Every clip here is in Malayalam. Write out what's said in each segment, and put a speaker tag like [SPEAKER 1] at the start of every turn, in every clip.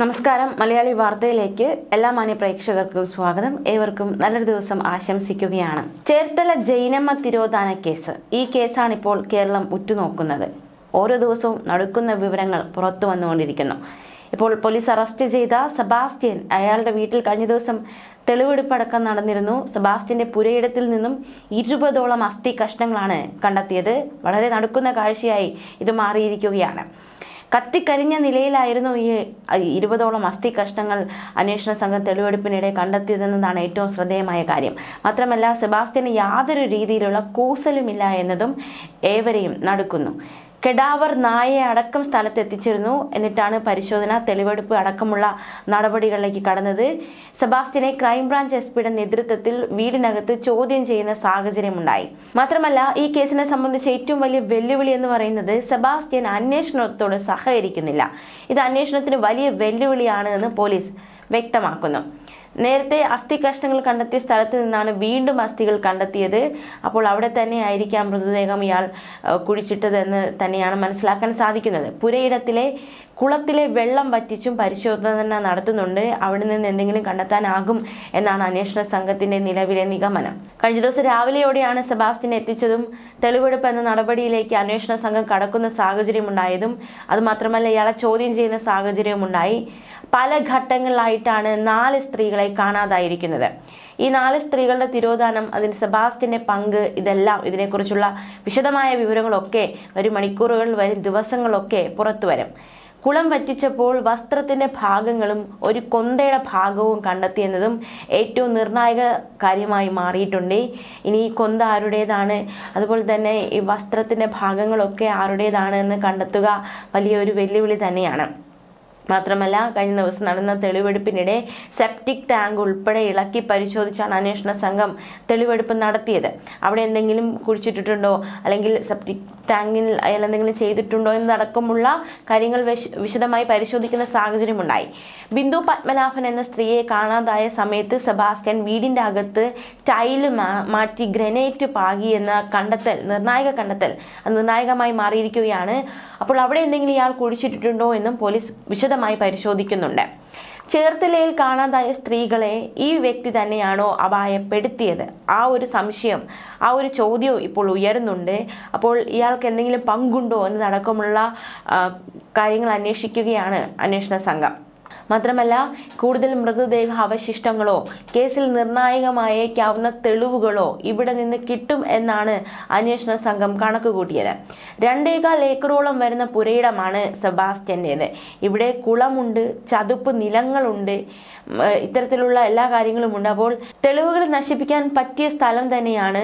[SPEAKER 1] നമസ്കാരം. മലയാളി വാർത്തയിലേക്ക് എല്ലാ മാന്യ പ്രേക്ഷകർക്കും സ്വാഗതം. ഏവർക്കും നല്ലൊരു ദിവസം ആശംസിക്കുകയാണ്. ചേർത്തല ജൈനമ്മ തിരോധാന കേസ്. ഈ കേസാണ് ഇപ്പോൾ കേരളം ഉറ്റുനോക്കുന്നത്. ഓരോ ദിവസവും നടക്കുന്ന വിവരങ്ങൾ പുറത്തു വന്നുകൊണ്ടിരിക്കുന്നു. ഇപ്പോൾ പോലീസ് അറസ്റ്റ് ചെയ്ത സെബാസ്റ്റ്യൻ അയാളുടെ വീട്ടിൽ കഴിഞ്ഞ ദിവസം തെളിവെടുപ്പടക്കം നടന്നിരുന്നു. സെബാസ്റ്റ്യന്റെ പുരയിടത്തിൽ നിന്നും ഇരുപതോളം അസ്ഥി കഷ്ണങ്ങളാണ് കണ്ടെത്തിയത്. വളരെ നടക്കുന്ന കാഴ്ചയായി ഇത് മാറിയിരിക്കുകയാണ്. കത്തിക്കരിഞ്ഞ നിലയിലായിരുന്നു ഈ ഇരുപതോളം അസ്ഥി കഷ്ണങ്ങൾ അന്വേഷണ സംഘം തെളിവെടുപ്പിനിടെ കണ്ടെത്തിയതെന്നതാണ് ഏറ്റവും ശ്രദ്ധേയമായ കാര്യം. മാത്രമല്ല സെബാസ്റ്റ്യന് യാതൊരു രീതിയിലുള്ള കൂസലുമില്ല എന്നതും ഏവരെയും നടുക്കുന്നു. കെഡാവർ നായയെ അടക്കം സ്ഥലത്ത് എത്തിച്ചിരുന്നു എന്നിട്ടാണ് പരിശോധന തെളിവെടുപ്പ് അടക്കമുള്ള നടപടികളിലേക്ക് കടന്നത്. സെബാസ്റ്റിനെ ക്രൈംബ്രാഞ്ച് എസ് പിയുടെ നേതൃത്വത്തിൽ വീടിനകത്ത് ചോദ്യം ചെയ്യുന്ന സാഹചര്യമുണ്ടായി. മാത്രമല്ല ഈ കേസിനെ സംബന്ധിച്ച് ഏറ്റവും വലിയ വെല്ലുവിളി എന്ന് പറയുന്നത് സെബാസ്റ്റ്യൻ അന്വേഷണത്തോട് സഹകരിക്കുന്നില്ല. ഇത് അന്വേഷണത്തിന് വലിയ വെല്ലുവിളിയാണ് എന്ന് പോലീസ് വ്യക്തമാക്കുന്നു. നേരത്തെ അസ്ഥി കഷ്ണങ്ങൾ കണ്ടെത്തിയ സ്ഥലത്ത് നിന്നാണ് വീണ്ടും അസ്ഥികൾ കണ്ടെത്തിയത്. അപ്പോൾ അവിടെ തന്നെ ആയിരിക്കാം മൃതദേഹം ഇയാൾ കുഴിച്ചിട്ടതെന്ന് തന്നെയാണ് മനസ്സിലാക്കാൻ സാധിക്കുന്നത്. പുരയിടത്തിലെ കുളത്തിലെ വെള്ളം വറ്റിച്ചും പരിശോധന നടത്തുന്നുണ്ട്. അവിടെ നിന്ന് എന്തെങ്കിലും കണ്ടെത്താനാകും എന്നാണ് അന്വേഷണ സംഘത്തിന്റെ നിലവിലെ നിഗമനം. കഴിഞ്ഞ ദിവസം രാവിലെയോടെയാണ് സെബാസ്റ്റ്യൻ എത്തിച്ചതും തെളിവെടുപ്പ് എന്ന നടപടിയിലേക്ക് അന്വേഷണ സംഘം കടക്കുന്ന സാഹചര്യം ഉണ്ടായതും അതുമാത്രമല്ല ഇയാളെ ചോദ്യം ചെയ്യുന്ന സാഹചര്യവും ഉണ്ടായി പല ഘട്ടങ്ങളിലായിട്ടാണ് നാല് സ്ത്രീകളെ കാണാതായിരിക്കുന്നത്. ഈ നാല് സ്ത്രീകളുടെ തിരോധാനം അതിന് സെബാസ്റ്റ്യന്റെ പങ്ക് ഇതെല്ലാം ഇതിനെക്കുറിച്ചുള്ള വിശദമായ വിവരങ്ങളൊക്കെ വരും മണിക്കൂറുകൾ വരും ദിവസങ്ങളൊക്കെ പുറത്തു വരും. കുളം വറ്റിച്ചപ്പോൾ വസ്ത്രത്തിന്റെ ഭാഗങ്ങളും ഒരു കൊന്തയുടെ ഭാഗവും കണ്ടെത്തിയെന്നതും ഏറ്റവും നിർണായക കാര്യമായി മാറിയിട്ടുണ്ട്. ഇനി കൊന്ത ആരുടേതാണ്? അതുപോലെ തന്നെ ഈ വസ്ത്രത്തിന്റെ ഭാഗങ്ങളൊക്കെ ആരുടേതാണ് എന്ന് കണ്ടെത്തുക വലിയൊരു വെല്ലുവിളി തന്നെയാണ്. മാത്രമല്ല കഴിഞ്ഞ ദിവസം നടന്ന തെളിവെടുപ്പിനിടെ സെപ്റ്റിക് ടാങ്ക് ഉൾപ്പെടെ ഇളക്കി പരിശോധിച്ചാണ് അന്വേഷണ സംഘം തെളിവെടുപ്പ് നടത്തിയത്. അവിടെ എന്തെങ്കിലും കുഴിച്ചിട്ടിട്ടുണ്ടോ? അല്ലെങ്കിൽ സെപ്റ്റിക് ടാങ്കിൽ അയാൾ എന്തെങ്കിലും ചെയ്തിട്ടുണ്ടോ എന്നതടക്കമുള്ള കാര്യങ്ങൾ വിശദമായി പരിശോധിക്കുന്ന സാഹചര്യമുണ്ടായി. ബിന്ദു പത്മനാഭൻ എന്ന സ്ത്രീയെ കാണാതായ സമയത്ത് സെബാസ്റ്റ്യൻ വീടിന്റെ അകത്ത് ടൈൽ മാറ്റി ഗ്രനേറ്റ് പാകി എന്ന കണ്ടെത്തൽ നിർണായക കണ്ടെത്തൽ നിർണായകമായി മാറിയിരിക്കുകയാണ്. അപ്പോൾ അവിടെ എന്തെങ്കിലും ഇയാൾ കുഴിച്ചിട്ടിട്ടുണ്ടോ എന്നും പോലീസ് വിശദമായി പരിശോധിക്കുന്നുണ്ട്. ചേർത്തലയിൽ കാണാതായ സ്ത്രീകളെ ഈ വ്യക്തി തന്നെയാണോ അപായപ്പെടുത്തിയത്? ആ ഒരു സംശയം ആ ഒരു ചോദ്യവും ഇപ്പോൾ ഉയരുന്നുണ്ട്. അപ്പോൾ ഇയാൾക്ക് എന്തെങ്കിലും പങ്കുണ്ടോ എന്നതടക്കമുള്ള കാര്യങ്ങൾ അന്വേഷിക്കുകയാണ് അന്വേഷണ സംഘം. മാത്രമല്ല കൂടുതൽ മൃതദേഹ അവശിഷ്ടങ്ങളോ കേസിൽ നിർണായകമായേക്കാവുന്ന തെളിവുകളോ ഇവിടെ നിന്ന് കിട്ടും എന്നാണ് അന്വേഷണ സംഘം കണക്ക് കൂട്ടിയത് രണ്ടേകാൽ ഏക്കറോളം വരുന്ന പുരയിടമാണ് സെബാസ്റ്റ്യന്റേത്. ഇവിടെ കുളമുണ്ട് ചതുപ്പ് നിലങ്ങളുണ്ട് ഇത്തരത്തിലുള്ള എല്ലാ കാര്യങ്ങളുമുണ്ട്. അപ്പോൾ തെളിവുകൾ നശിപ്പിക്കാൻ പറ്റിയ സ്ഥലം തന്നെയാണ്.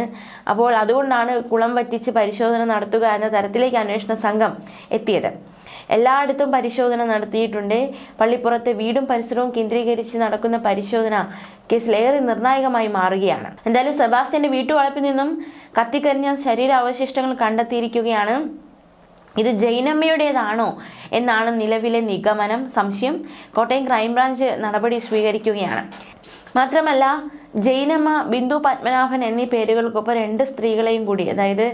[SPEAKER 1] അപ്പോൾ അതുകൊണ്ടാണ് കുളം വറ്റിച്ച് പരിശോധന നടത്തുക എന്ന തരത്തിലേക്ക് അന്വേഷണ സംഘം എത്തിയത്. എല്ലായിടത്തും പരിശോധന നടത്തിയിട്ടുണ്ട്. പള്ളിപ്പുറത്തെ വീടും പരിസരവും കേന്ദ്രീകരിച്ച് നടക്കുന്ന പരിശോധന കേസിൽ ഏറെ നിർണായകമായി മാറുകയാണ്. എന്തായാലും സെബാസ്റ്റ്യന്റെ വീട്ടുവളപ്പിൽ നിന്നും കത്തിക്കരിഞ്ഞ ശരീരാവശിഷ്ടങ്ങൾ കണ്ടെത്തിയിരിക്കുകയാണ്. ഇത് ജൈനമ്മയുടേതാണോ എന്നാണ് നിലവിലെ നിഗമനം. സംശയം. കോട്ടയം ക്രൈംബ്രാഞ്ച് നടപടി സ്വീകരിക്കുകയാണ്. മാത്രമല്ല ജൈനമ്മ ബിന്ദു പത്മനാഭൻ എന്നീ പേരുകൾക്കൊപ്പം രണ്ട് സ്ത്രീകളെയും കൂടി അതായത്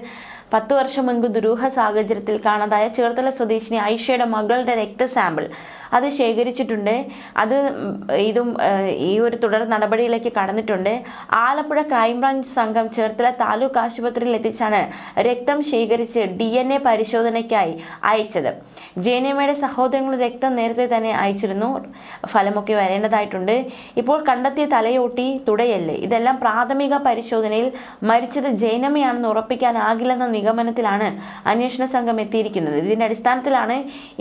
[SPEAKER 1] പത്ത് വർഷം മുൻപ് ദുരൂഹ സാഹചര്യത്തിൽ കാണാതായ ചേർത്തല സ്വദേശിനി ഐഷയുടെ മകളുടെ രക്തസാമ്പിൾ അത് ശേഖരിച്ചിട്ടുണ്ട്. അത് ഇതും ഈ ഒരു തുടർ നടപടിയിലേക്ക് കടന്നിട്ടുണ്ട്. ആലപ്പുഴ ക്രൈംബ്രാഞ്ച് സംഘം ചേർത്തല താലൂക്ക് ആശുപത്രിയിൽ എത്തിച്ചാണ് രക്തം ശേഖരിച്ച് ഡി എൻ എ പരിശോധനയ്ക്കായി അയച്ചത്. ജേനിയമ്മയുടെ സഹോദരങ്ങൾ രക്തം നേരത്തെ തന്നെ അയച്ചിരുന്നു. ഫലമൊക്കെ വരേണ്ടതായിട്ടുണ്ട്. ഇപ്പോൾ കണ്ടെത്തിയ തലയോട്ടി തുടയല്ലേ ഇതെല്ലാം പ്രാഥമിക പരിശോധനയിൽ മരിച്ചത് ജൈനമ്മയാണെന്ന് ഉറപ്പിക്കാനാകില്ലെന്ന നിഗമനത്തിലാണ് അന്വേഷണ സംഘം എത്തിയിരിക്കുന്നത്. ഇതിന്റെ അടിസ്ഥാനത്തിലാണ്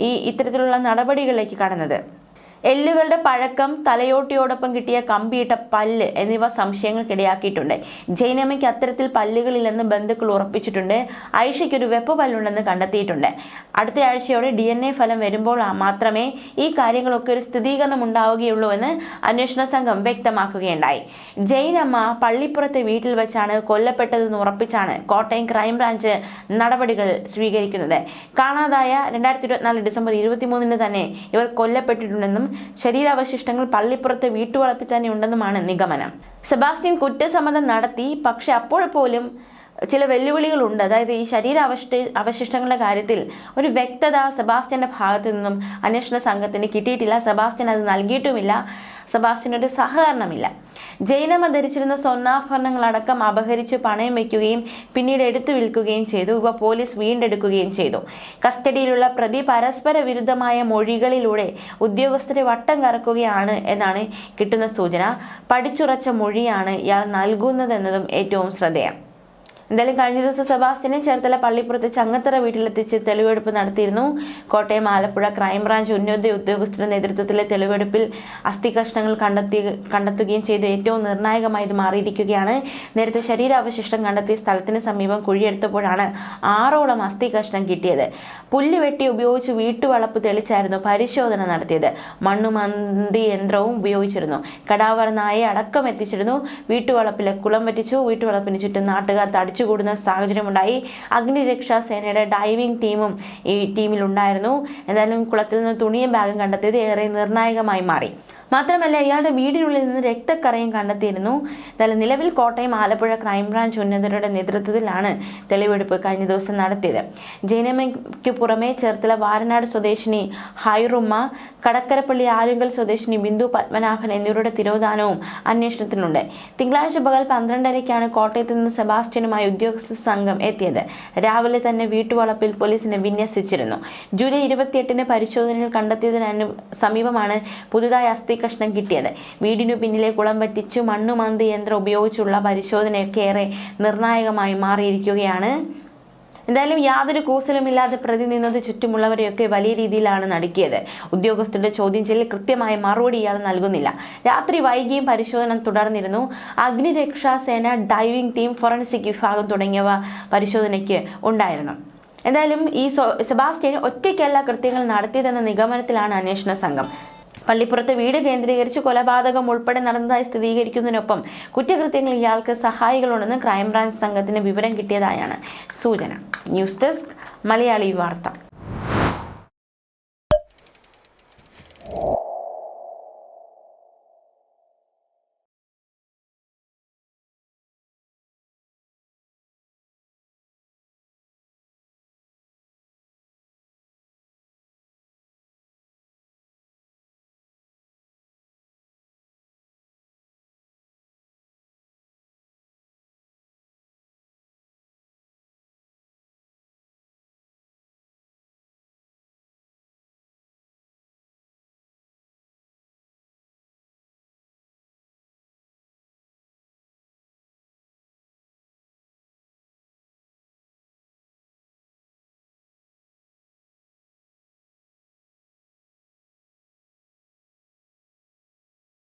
[SPEAKER 1] ഈ ഇത്തരത്തിലുള്ള നടപടികളിലേക്ക് കടന്നത് എല്ലുകളുടെ പഴക്കം തലയോട്ടിയോടൊപ്പം കിട്ടിയ കമ്പിയിട്ട പല്ല് എന്നിവ സംശയങ്ങൾക്കിടയാക്കിയിട്ടുണ്ട്. ജൈനമ്മയ്ക്ക് അത്തരത്തിൽ പല്ലുകളില്ലെന്ന് ബന്ധുക്കൾ ഉറപ്പിച്ചിട്ടുണ്ട്. ഐഷയ്ക്ക് ഒരു വെപ്പ് പല്ലുണ്ടെന്ന് കണ്ടെത്തിയിട്ടുണ്ട്. അടുത്ത ആഴ്ചയോടെ ഡി എൻ എ ഫലം വരുമ്പോൾ മാത്രമേ ഈ കാര്യങ്ങളൊക്കെ ഒരു സ്ഥിരീകരണം ഉണ്ടാവുകയുള്ളൂ എന്ന് അന്വേഷണ സംഘം വ്യക്തമാക്കുകയുണ്ടായി. ജൈനമ്മ പള്ളിപ്പുറത്തെ വീട്ടിൽ വെച്ചാണ് കൊല്ലപ്പെട്ടതെന്ന് ഉറപ്പിച്ചാണ് കോട്ടയം ക്രൈംബ്രാഞ്ച് നടപടികൾ സ്വീകരിക്കുന്നത്. കാണാതായ രണ്ടായിരത്തി ഇരുപത്തിനാല് ഡിസംബർ ഇരുപത്തിമൂന്നിന് തന്നെ ഇവർ കൊല്ലപ്പെട്ടിട്ടുണ്ടെന്നും ശരീരാവശിഷ്ടങ്ങൾ പള്ളിപ്പുറത്തെ വീട്ടുവളപ്പിൽ തന്നെ ഉണ്ടെന്നുമാണ് നിഗമനം. സെബാസ്റ്റ്യൻ കുറ്റസമ്മതം നടത്തി പക്ഷെ അപ്പോൾ പോലും ചില വെല്ലുവിളികളുണ്ട് അതായത് ഈ ശരീര അവശിഷ്ട അവശിഷ്ടങ്ങളുടെ കാര്യത്തിൽ ഒരു വ്യക്തത സെബാസ്റ്റ്യന്റെ ഭാഗത്തു നിന്നും അന്വേഷണ സംഘത്തിന് കിട്ടിയിട്ടില്ല. സെബാസ്റ്റ്യൻ അത് നൽകിയിട്ടുമില്ല. സെബാസ്റ്റ്യൻ ഒരു സഹകരണമില്ല. ജൈനമ ധരിച്ചിരുന്ന സ്വർണാഭരണങ്ങളടക്കം അപഹരിച്ച് പണയം വയ്ക്കുകയും പിന്നീട് എടുത്തു വിൽക്കുകയും ചെയ്തു. ഇവ പോലീസ് വീണ്ടെടുക്കുകയും ചെയ്തു. കസ്റ്റഡിയിലുള്ള പ്രതി പരസ്പര വിരുദ്ധമായ മൊഴികളിലൂടെ ഉദ്യോഗസ്ഥരെ വട്ടം കറക്കുകയാണ് എന്നാണ് കിട്ടുന്ന സൂചന. പഠിച്ചുറച്ച മൊഴിയാണ് ഇയാൾ നൽകുന്നതെന്നതും ഏറ്റവും ശ്രദ്ധേയം. എന്തായാലും കഴിഞ്ഞ ദിവസം സെബാസ്റ്റ്യനെ ചേർത്തല പള്ളിപ്പുറത്ത് ചങ്ങത്തറ വീട്ടിലെത്തിച്ച് തെളിവെടുപ്പ് നടത്തിയിരുന്നു. കോട്ടയം ആലപ്പുഴ ക്രൈംബ്രാഞ്ച് ഉന്നത ഉദ്യോഗസ്ഥരുടെ നേതൃത്വത്തിലെ തെളിവെടുപ്പിൽ അസ്ഥി കഷ്ണങ്ങൾ കണ്ടെത്തി കണ്ടെത്തുകയും ചെയ്ത്. ഏറ്റവും നിർണായകമായി ഇത് മാറിയിരിക്കുകയാണ്. നേരത്തെ ശരീരാവശിഷ്ടം കണ്ടെത്തിയ സ്ഥലത്തിന് സമീപം കുഴിയെടുത്തപ്പോഴാണ് ആറോളം അസ്ഥി കഷ്ണം കിട്ടിയത്. പുല്ല് വെട്ടി ഉപയോഗിച്ച് വീട്ടുവളപ്പ് തെളിച്ചായിരുന്നു പരിശോധന നടത്തിയത്. മണ്ണുമന്തി യന്ത്രവും ഉപയോഗിച്ചിരുന്നു. കടാവർ അടക്കം എത്തിച്ചിരുന്നു. വീട്ടുവളപ്പിലെ കുളം വറ്റിച്ചു വീട്ടുവളപ്പിന് ചുറ്റും നാട്ടുകാർ തടിച്ചുകൂടുന്ന സാഹചര്യമുണ്ടായി. അഗ്നിരക്ഷാ സേനയുടെ ഡൈവിംഗ് ടീമും ഈ ടീമിലുണ്ടായിരുന്നു എന്തായാലും കുളത്തിൽ നിന്ന് തുണിയും ബാഗും കണ്ടെത്തിയത് ഏറെ നിർണായകമായി മാറി. മാത്രമല്ല ഇയാളുടെ വീടിനുള്ളിൽ നിന്ന് രക്തക്കറയും കണ്ടെത്തിയിരുന്നു. എന്നാലും നിലവിൽ കോട്ടയം ആലപ്പുഴ ക്രൈംബ്രാഞ്ച് ഉന്നതരുടെ നേതൃത്വത്തിലാണ് തെളിവെടുപ്പ് കഴിഞ്ഞ ദിവസം നടത്തിയത്. ജൈനമ്മയ്ക്ക് പുറമെ ചേർത്തല വാരനാട് സ്വദേശിനി ഹൈറുമ്മ കടക്കരപ്പള്ളി ആലുങ്കൽ സ്വദേശിനി ബിന്ദു പത്മനാഭൻ എന്നിവരുടെ തിരോധാനവും അന്വേഷണത്തിനുണ്ട്. തിങ്കളാഴ്ച പകൽ പന്ത്രണ്ടരയ്ക്കാണ് കോട്ടയത്ത് നിന്ന് സെബാസ്റ്റ്യനുമായി ഉദ്യോഗസ്ഥ സംഘം എത്തിയത്. രാവിലെ തന്നെ വീട്ടുവളപ്പിൽ പോലീസിനെ വിന്യസിച്ചിരുന്നു. ജൂലൈ ഇരുപത്തിയെട്ടിന് പരിശോധനയിൽ കണ്ടെത്തിയതിനു സമീപമാണ് പുതുതായി അസ്ഥി കഷ്ണം കിട്ടിയത്. വീടിനു പിന്നിലെ കുളം വറ്റിച്ചു മണ്ണുമന്തി യന്ത്രം ഉപയോഗിച്ചുള്ള പരിശോധനയൊക്കെ ഏറെ നിർണായകമായി മാറിയിരിക്കുകയാണ്. എന്തായാലും യാതൊരു കൂസലുമില്ലാതെ പ്രതി നിന്നത് ചുറ്റുമുള്ളവരെയൊക്കെ വലിയ രീതിയിലാണ് നടുക്കിയത്. ഉദ്യോഗസ്ഥരുടെ ചോദ്യം ചെയ്യൽ കൃത്യമായ മറുപടി ഇയാൾ നൽകുന്നില്ല. രാത്രി വൈകിയും പരിശോധന തുടർന്നിരുന്നു. അഗ്നിരക്ഷാ സേന ഡൈവിംഗ് ടീം ഫോറൻസിക് വിഭാഗം തുടങ്ങിയവ പരിശോധനയ്ക്ക് ഉണ്ടായിരുന്നു. എന്തായാലും ഈ സെബാസ്റ്റ്യൻ ഒറ്റയ്ക്കല്ല കൃത്യങ്ങൾ നടത്തിയതെന്ന നിഗമനത്തിലാണ് അന്വേഷണ സംഘം. പള്ളിപ്പുറത്ത് വീട് കേന്ദ്രീകരിച്ച് കൊലപാതകം ഉൾപ്പെടെ നടന്നതായി സ്ഥിരീകരിക്കുന്നതിനൊപ്പം കുറ്റകൃത്യങ്ങൾ ഇയാൾക്ക് സഹായികളുണ്ടെന്ന് ക്രൈംബ്രാഞ്ച് സംഘത്തിന് വിവരം കിട്ടിയതായാണ് സൂചന. ന്യൂസ് ഡെസ്ക് മലയാളി വാർത്ത.